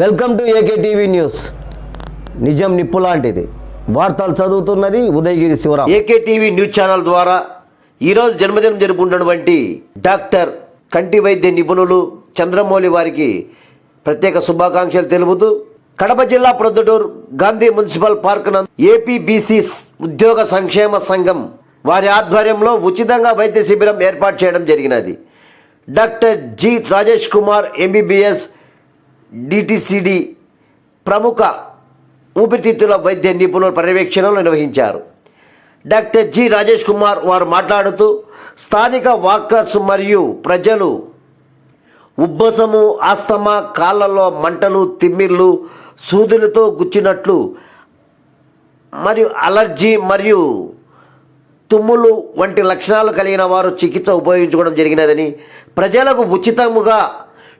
Welcome to AK TV news. నిజం నిప్పు లాంటిది. వార్తలు చదువుతున్నది Udayagiri Sivaram. AK TV news channel ద్వారా ఈరోజు జన్మదినం జరుపుకుంటున్నటువంటి డాక్టర్ కంటి వైద్య నిపుణులు చంద్రమౌళి వారికి ప్రత్యేక శుభాకాంక్షలు తెలుపుతూ కడప జిల్లా ప్రొద్దుటూరు గాంధీ మున్సిపల్ పార్క్ నందు ఏపీబీసీ ఉద్యోగ సంక్షేమ సంఘం వారి ఆధ్వర్యంలో ఉచితంగా వైద్య శిబిరం ఏర్పాటు చేయడం జరిగినది. Doctor G Rajesh Kumar MBBS DTCD ప్రముఖ ఊపిరితిత్తుల వైద్య నిపుణుల పర్యవేక్షణలు నిర్వహించారు. డాక్టర్ జి రాజేష్ కుమార్ వారు మాట్లాడుతూ స్థానిక వాకర్స్ మరియు ప్రజలు ఉబ్బసము ఆస్తమా కాళ్ళలో మంటలు తిమ్మిర్లు సూదులతో గుచ్చినట్లు మరియు అలర్జీ మరియు తుమ్ములు వంటి లక్షణాలు కలిగిన వారు చికిత్స ఉపయోగించుకోవడం జరిగినదని ప్రజలకు ఉచితముగా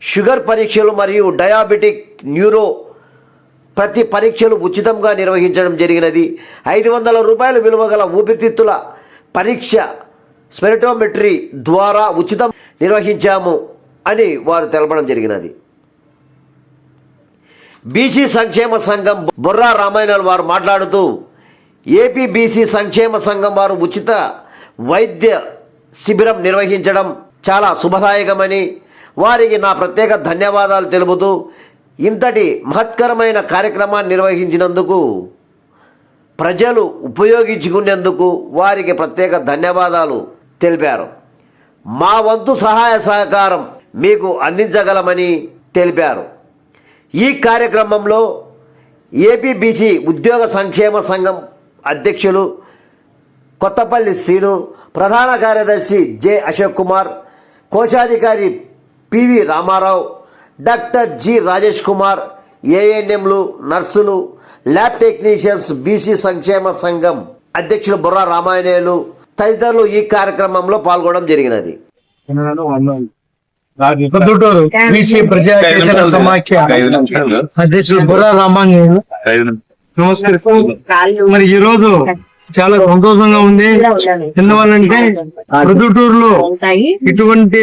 షుగర్ పరీక్షలు మరియు డయాబెటిక్ న్యూరో ప్రతి పరీక్షలు ఉచితంగా నిర్వహించడం జరిగినది. ఐదు వందల రూపాయల విలువ గల ఊపిరితిత్తుల పరీక్ష స్పెరిటోమెట్రీ ద్వారా ఉచితం నిర్వహించాము అని వారు తెలపడం జరిగినది. బీసీ సంక్షేమ సంఘం బొర్రా రామాయణాలు వారు మాట్లాడుతూ ఏపీ బీసీ సంక్షేమ సంఘం వారు ఉచిత వైద్య శిబిరం నిర్వహించడం చాలా శుభదాయకమని వారికి నా ప్రత్యేక ధన్యవాదాలు తెలుపుతూ ఇంతటి మహత్కరమైన కార్యక్రమాన్ని నిర్వహించినందుకు ప్రజలు ఉపయోగించుకునేందుకు వారికి ప్రత్యేక ధన్యవాదాలు తెలిపారు. మా వంతు సహాయ సహకారం మీకు అందించగలమని తెలిపారు. ఈ కార్యక్రమంలో ఏపీబీసీ ఉద్యోగ సంక్షేమ సంఘం అధ్యక్షులు కొత్తపల్లి శ్రీను ప్రధాన కార్యదర్శి జె అశోక్ కుమార్ కోశాధికారి PV Ramarao doctor G Rajesh Kumar ఏఎన్ఎంలు నర్సులు ల్యాబ్ టెక్నీషియన్స్ బీసీ సంక్షేమ సంఘం అధ్యక్షులు బుర్రా రామాయణేయులు తదితరులు ఈ కార్యక్రమంలో పాల్గొనడం జరిగినది. అధ్యక్షులు బుర్రా నమస్కారం. మరి ఈ రోజు చాలా సంతోషంగా ఉంది ఎందువల్లంటే ప్రొద్దుటూరులో ఇటువంటి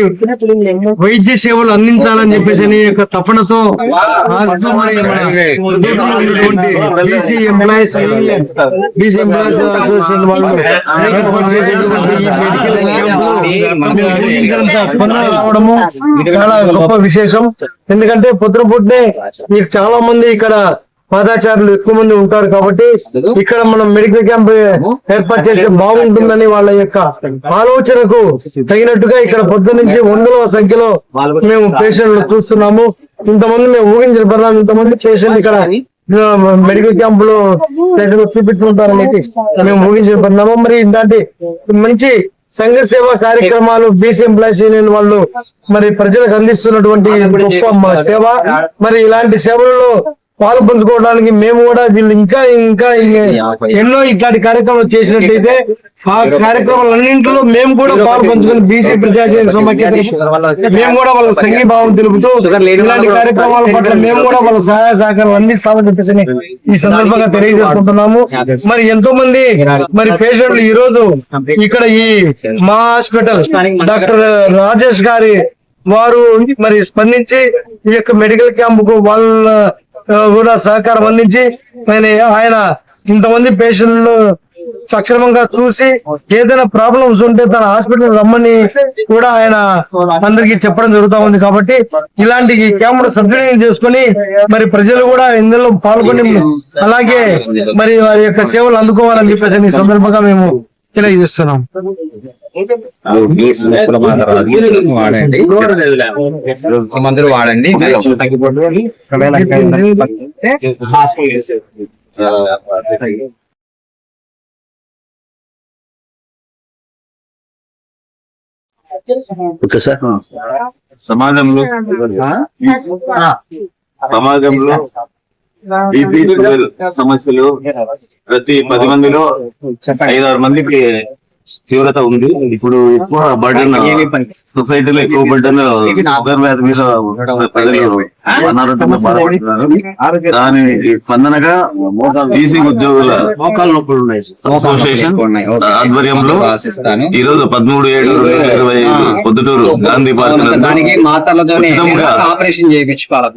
వైద్య సేవలు అందించాలని చెప్పేసి అనే యొక్క తపనతో BC employees BC employees association వాళ్ళు స్పందన రావడము చాలా గొప్ప విశేషం ఎందుకంటే పొద్దున పుట్టే మీకు చాలా మంది ఇక్కడ పాదాచారులు ఎక్కువ మంది ఉంటారు కాబట్టి ఇక్కడ మనం మెడికల్ క్యాంప్ ఏర్పాటు చేస్తే బాగుంటుందని వాళ్ళ యొక్క ఆలోచనకు తగినట్టుగా ఇక్కడ పొద్దు నుంచి వందల సంఖ్యలో మేము పేషెంట్లు చూస్తున్నాము. ఇంతమంది మేము ఊహించబడ్డాము ఇంతమంది పేషెంట్ ఇక్కడ మెడికల్ క్యాంప్లో చూపించుకుంటారని మేము ఊహించబడ్డాము మరి ఇలాంటి మంచి సంఘ సేవా కార్యక్రమాలు బీసీ ఎంప్లాయీస్ యూనియన్ వాళ్ళు మరి ప్రజలకు అందిస్తున్నటువంటి గొప్ప సేవ. మరి ఇలాంటి సేవలలో పాలు పంచుకోవడానికి మేము కూడా వీళ్ళు ఇంకా ఇంకా ఎన్నో ఇట్లాంటి కార్యక్రమాలు చేసినట్లయితే ఆ కార్యక్రమాలన్నింటిలో మేము కూడా పాలు పంచుకొని బీసీ సమాఖ్య మేము కూడా వాళ్ళ సంఘీభావం తెలుపుతూ ఇలాంటి కార్యక్రమాల పట్ల మేము కూడా వాళ్ళ సహాయ సహకారం అందిస్తామని చెప్పేసి ఈ సందర్భంగా తెలియజేసుకుంటున్నాము. మరి ఎంతో మంది మరి పేషెంట్లు ఈ రోజు ఇక్కడ ఈ మా హాస్పిటల్ డాక్టర్ రాజేష్ గారి వారు మరి స్పందించి ఈ యొక్క మెడికల్ క్యాంప్కు వాళ్ళ కూడా సహకారం అందించి ఆయన ఆయన ఇంతమంది పేషెంట్లు సక్రమంగా చూసి ఏదైనా ప్రాబ్లమ్స్ ఉంటే తన హాస్పిటల్ రమ్మని కూడా ఆయన అందరికి చెప్పడం జరుగుతా ఉంది కాబట్టి ఇలాంటి క్యాంపును సద్వినియోగం చేసుకొని మరి ప్రజలు కూడా ఇందులో పాల్గొని అలాగే మరి వారి యొక్క సేవలు అందుకోవాలని చెప్పేసి ఈ సందర్భంగా మేము తెలియజేస్తున్నాం. వాడండి మందులు వాడండి ఓకే సార్. సమాజంలో సమాజంలో సమస్యలు ప్రతి పది మందిలో ఐదారు మందికి తీవ్రత ఉంది. ఇప్పుడు ఎక్కువ బర్డన్ సొసైటీలో ఎక్కువ బర్డన్ మీద ప్రజలు దాని స్పందనగా ఉద్యోగుల అసోసియేషన్ ఆధ్వర్యంలో ఈ రోజు పదమూడు ఏడు రెండు వేల ఇరవై ఐదు పొద్దుటూరు గాంధీ పార్క్ దానికి ఉచితంగా ఆపరేషన్ చేయించుకోవాలి.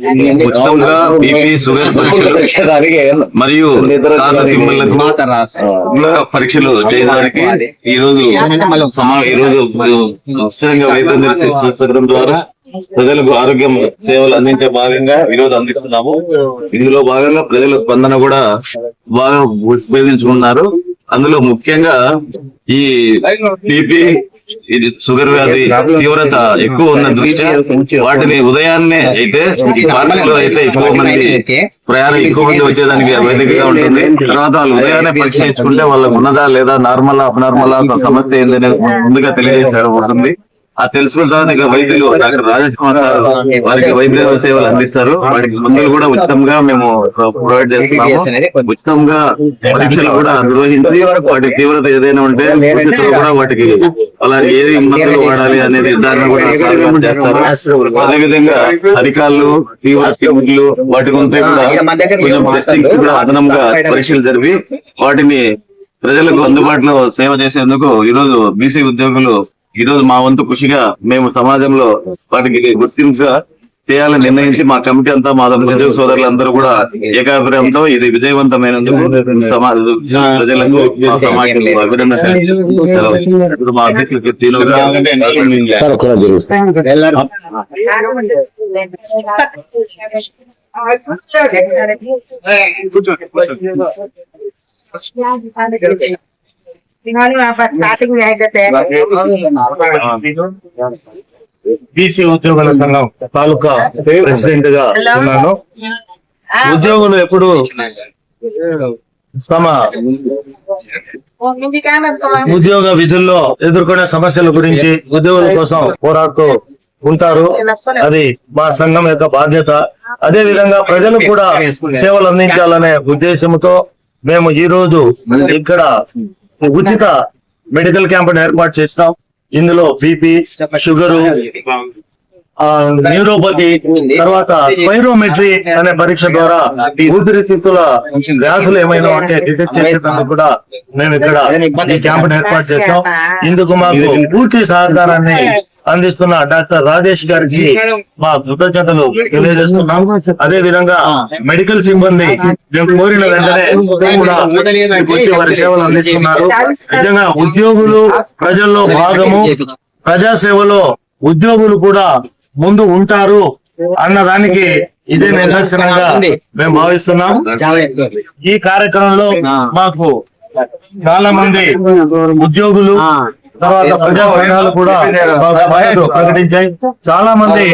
ఉచితంగా బీపీ షుగర్ పరీక్షలు మరియు పరీక్షలు చేయడానికి ఈ రోజు సమా- ఈ రోజు ఉచితంగా వైద్యం ద్వారా ప్రజలకు ఆరోగ్యం సేవలు అందించే భాగంగా వినోదం అందిస్తున్నాము. ఇందులో భాగంగా ప్రజల స్పందన కూడా బాగా ఉపయోగించుకున్నారు. అందులో ముఖ్యంగా ఈ పిపి ఇది షుగర్ వ్యాధి తీవ్రత ఎక్కువ ఉన్న దృష్ట్యా వాటిని ఉదయాన్నే అయితే ఈ పార్కులో అయితే ఎక్కువ మంది ప్రయాణం ఎక్కువ మంది వచ్చేదానికి వేదికగా ఉంటుంది. తర్వాత వాళ్ళు ఉదయాన్నే పరీక్ష చేసుకుంటే వాళ్ళకు ఉన్నదా లేదా నార్మల్ అబ్నార్మల్ సమస్య ఏందని ముందుగా తెలియజేసేది ఉంటుంది ఆ తెలుసుకున్న తర్వాత ఇక వైద్యులు డాక్టర్ రాజేష్ కుమార్ సార్ వారికి వైద్య సేవలు అందిస్తారు. వాటికి మందులు కూడా ఉచితంగా మేము ప్రొవైడ్ చేస్తున్నాము. ఉచితంగా పరీక్షలు కూడా నిర్వహించి వాటి తీవ్రత ఏదైనా ఉంటే కూడా వాటికి అలాంటి ఏది మందులు వాడాలి అనే నిర్ధారణ కూడా చేస్తారు. అదే విధంగా అరికాళ్ళు తీవ్ర స్కిమ్లు వాటి ఉంటే కూడా కొంచెం టెస్టింగ్స్ కూడా అదనంగా పరీక్షలు జరిపి వాటిని ప్రజలకు అందుబాటులో సేవ చేసేందుకు ఈ రోజు బీసీ ఉద్యోగులు ఈ రోజు మా వంతు కృషిగా మేము సమాజంలో వాటికి గుర్తింపుగా చేయాలని నిర్ణయించి మా కమిటీ అంతా మా ఉద్యోగ సోదరులందరూ కూడా ఏకాభిప్రాయంతో ఇది విజయవంతమైనందుకు సమా ప్రజలకు మా సమాజం అభినందన తెలియజేస్తూ సెలవు. ఇప్పుడు మా అధ్యక్షులు కీర్తిలో బీసీ ఉద్యోగుల సంఘం తాలూకా ప్రెసిడెంట్గా ఉన్నాను. ఉద్యోగులు ఎప్పుడు తమ ఉద్యోగ విధుల్లో ఎదుర్కొనే సమస్యల గురించి ఉద్యోగుల కోసం పోరాడుతూ ఉంటారు. అది మా సంఘం యొక్క బాధ్యత. అదే విధంగా ప్రజలు కూడా సేవలు అందించాలనే ఉద్దేశంతో మేము ఈ రోజు ఇక్కడ ఉచిత మెడికల్ క్యాంప్ ఏర్పాటు చేసినాం ఇందులో బీపీ షుగరు ఆ, న్యూరోపతి తర్వాత స్పైరోమెట్రీ అనే పరీక్ష ద్వారా ఊపిరితిత్తుల వ్యాధులు ఏమైనా ఉంటే డిటెక్ట్ చేసేందుకు కూడా మేము ఇక్కడ ఈ క్యాంప్ ఏర్పాటు చేసాం ఇందుకు మాకు పూర్తి సహకారాన్ని అందిస్తున్న డాక్టర్ రాజేష్ గారికి మా కృతజ్ఞతలు తెలియజేస్తున్నాం. అదే విధంగా మెడికల్ సిబ్బంది మేము కోరిన వెంటనే వచ్చి వారి సేవలు అందిస్తున్నారు. నిజంగా ఉద్యోగులు ప్రజల్లో భాగము. ప్రజాసేవలో ఉద్యోగులు కూడా ముందు ఉంటారు అన్న దానికి ఇదే నిదర్శనంగా మేము భావిస్తున్నాం. ఈ కార్యక్రమంలో మాకు చాలా మంది ఉద్యోగులు తర్వాత ప్రజా సంఘాలు కూడా ప్రకటించాయి. చాలా మంది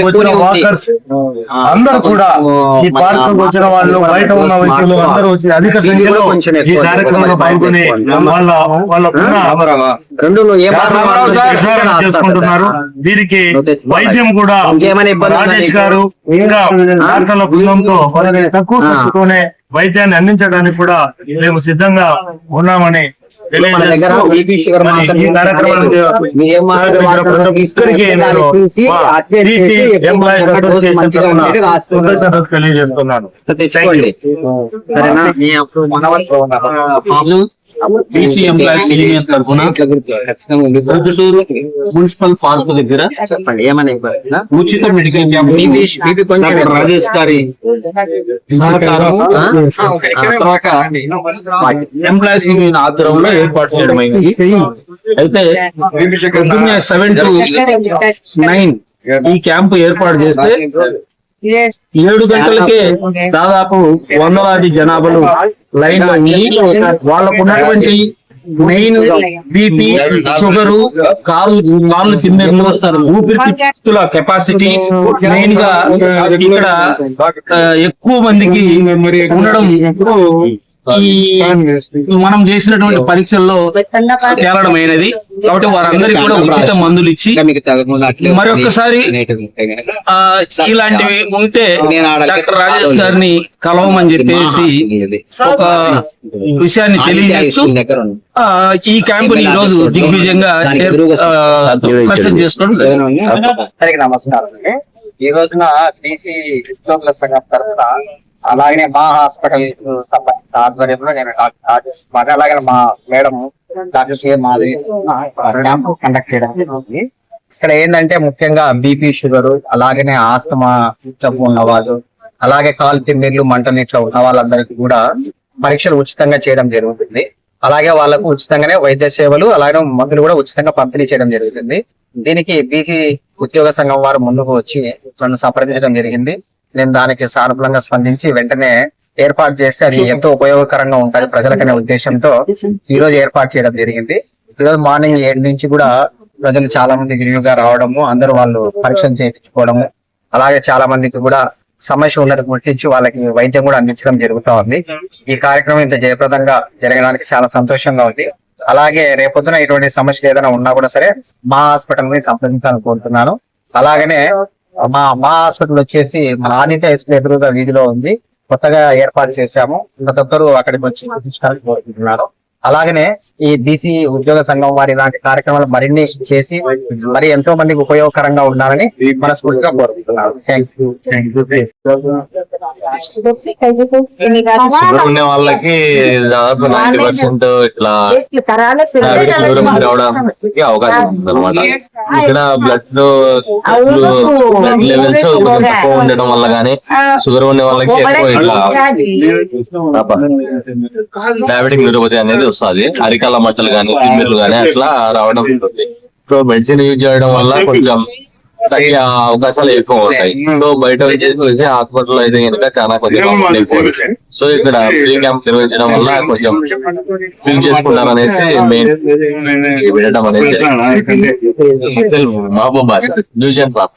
వచ్చిన వాకర్స్ అందరూ కూడా ఈ పార్క్ వచ్చిన వాళ్ళు బయట ఉన్న వ్యక్తులు అందరూ వచ్చి అధిక సంఖ్యలో ఈ కార్యక్రమంలో పాల్గొని వాళ్ళ. వాళ్ళ చేసుకుంటున్నారు. వీరికి వైద్యం కూడా రాజేష్? గారు ఇంకా డాక్టర్ల బృందంతో తక్కువ ఖర్చుతోనే వైద్యాన్ని అందించడానికి కూడా మేము సిద్ధంగా ఉన్నామని మన దగ్గర బీపీ షుగర్ తెలియజేస్తున్నాను బీసీ ఎంప్లాయీస్ యూనియన్ తరఫున మున్సిపల్ పార్క్ దగ్గర? ఉచిత మెడికల్ క్యాంప్ రాజేష్ గారి ఎంప్లాయీస్ యూనియన్ ఆధ్వర్యంలో ఏర్పాటు చేయడమైంది అయితే పొద్దున్నే సెవెన్ టు నైన్ ఈ క్యాంప్ ఏర్పాటు చేస్తే ఏడు గంటలకే దాదాపు వందలాది జనాభాలు లైన్లో వాళ్ళకు ఉన్నటువంటి మెయిన్ బీపీ షుగరు కాలు కాళ్ళు కిందలు ఊపిరితిత్తుల కెపాసిటీ మెయిన్గా ఇక్కడ ఎక్కువ మందికి ఉండడం మనం చేసినటువంటి పరీక్షల్లో తేలడమైనది కాబట్టి వారందరికీ కూడా ఉచిత మందులు ఇచ్చి. మరొకసారి ఇలాంటివి ఉంటే డాక్టర్ రాజేష్ గారిని కలవమని చెప్పేసి. ఒక విషయాన్ని తెలియజేస్తూ ఈ క్యాంపుని ఈ రోజు దిగ్విజయంగా సక్సెస్ చేసుకోవడం నమస్కారం ఈ రోజున బీసీ హిస్టోకుల సంఘం తరఫున అలాగనే మా హాస్పిటల్ ఆధ్వర్యంలో నేను డాక్టర్ అలాగే మా madam doctor K Madhavi camp conduct చేయడం జరిగింది ఇక్కడ ఏంటంటే ముఖ్యంగా బీపీ షుగర్ అలాగనే ఆస్తమా జబ్బు ఉన్నవాళ్ళు అలాగే కాలు తిమ్మిర్లు మంటలు ఇట్లా ఉన్న వాళ్ళందరికీ కూడా పరీక్షలు ఉచితంగా చేయడం జరుగుతుంది. అలాగే వాళ్ళకు ఉచితంగానే వైద్య సేవలు అలాగే మందులు కూడా ఉచితంగా పంపిణీ చేయడం జరుగుతుంది. దీనికి బీసీ ఉద్యోగ సంఘం వారు ముందుకు వచ్చి నన్ను సంప్రదించడం జరిగింది. నేను దానికి సానుకూలంగా స్పందించి వెంటనే ఏర్పాటు చేస్తే అది ఎంతో ఉపయోగకరంగా ఉంటది ప్రజలకనే ఉద్దేశంతో ఈ రోజు ఏర్పాటు చేయడం జరిగింది. ఈ రోజు మార్నింగ్ ఏడు నుంచి కూడా ప్రజలు చాలా మంది విరివిగా రావడము అందరూ వాళ్ళు పరీక్షలు చేయించుకోవడము అలాగే చాలా మందికి కూడా సమస్య ఉన్నట్టు గుర్తించి వాళ్ళకి వైద్యం కూడా అందించడం జరుగుతా ఉంది. ఈ కార్యక్రమం ఇంత జయప్రదంగా జరగడానికి చాలా సంతోషంగా ఉంది. అలాగే రేపొద్దున ఇటువంటి సమస్యలు ఏదైనా ఉన్నా కూడా సరే మా హాస్పిటల్ని సంప్రదించాలని కోరుతున్నాను. అలాగనే మా మా హాస్పిటల్ వచ్చేసి మన ఆనిత హైస్కూల్ ఎదురుగా వీధిలో ఉంది. కొత్తగా ఏర్పాటు చేశాము. ప్రతి ఒక్కరు అక్కడికి వచ్చి చూపించడానికి కోరుకుంటున్నారు. అలాగనే ఈ బీసీ ఉద్యోగ సంఘం వారి ఇలాంటి కార్యక్రమాలు మరిన్ని చేసి మరి ఎంతో మందికి ఉపయోగకరంగా ఉండాలని మనస్ఫూర్తిగా కోరుకుంటున్నాను. థ్యాంక్ యూ షుగర్ ఉండే వాళ్ళకి దాదాపు నైన్టీ పర్సెంట్ ఇట్లా అవకాశం ఉంది అనమాట ఇక్కడ బ్లడ్ బ్లడ్ లెవెల్స్ కొంచెం తక్కువ ఉండడం వల్ల గానీ షుగర్ ఉండే వాళ్ళకి ఎక్కువ ఇట్లా డయాబెటిక్ న్యూరోపతి అనేది వస్తుంది. అరికాల మట్టలు గానీ తిమ్మిర్లు గానీ అట్లా రావడం ఉంటుంది. సో మెడిసిన్ యూజ్ చేయడం వల్ల కొంచెం తగ్గే అవకాశాలు ఎక్కువ ఉంటాయి. సో బయట వచ్చేసి హాస్పిటల్ అయితే కనుక చాలా కొద్దిగా ఎక్కువ సో ఇక్కడ ఫ్రీ క్యాంప్ నిర్వహించడం వల్ల కొంచెం ఫీల్ చేసుకుంటారు అనేసి మెయిన్ వినడం అనేది. మహబూబాద్ న్యూజన్ పాప్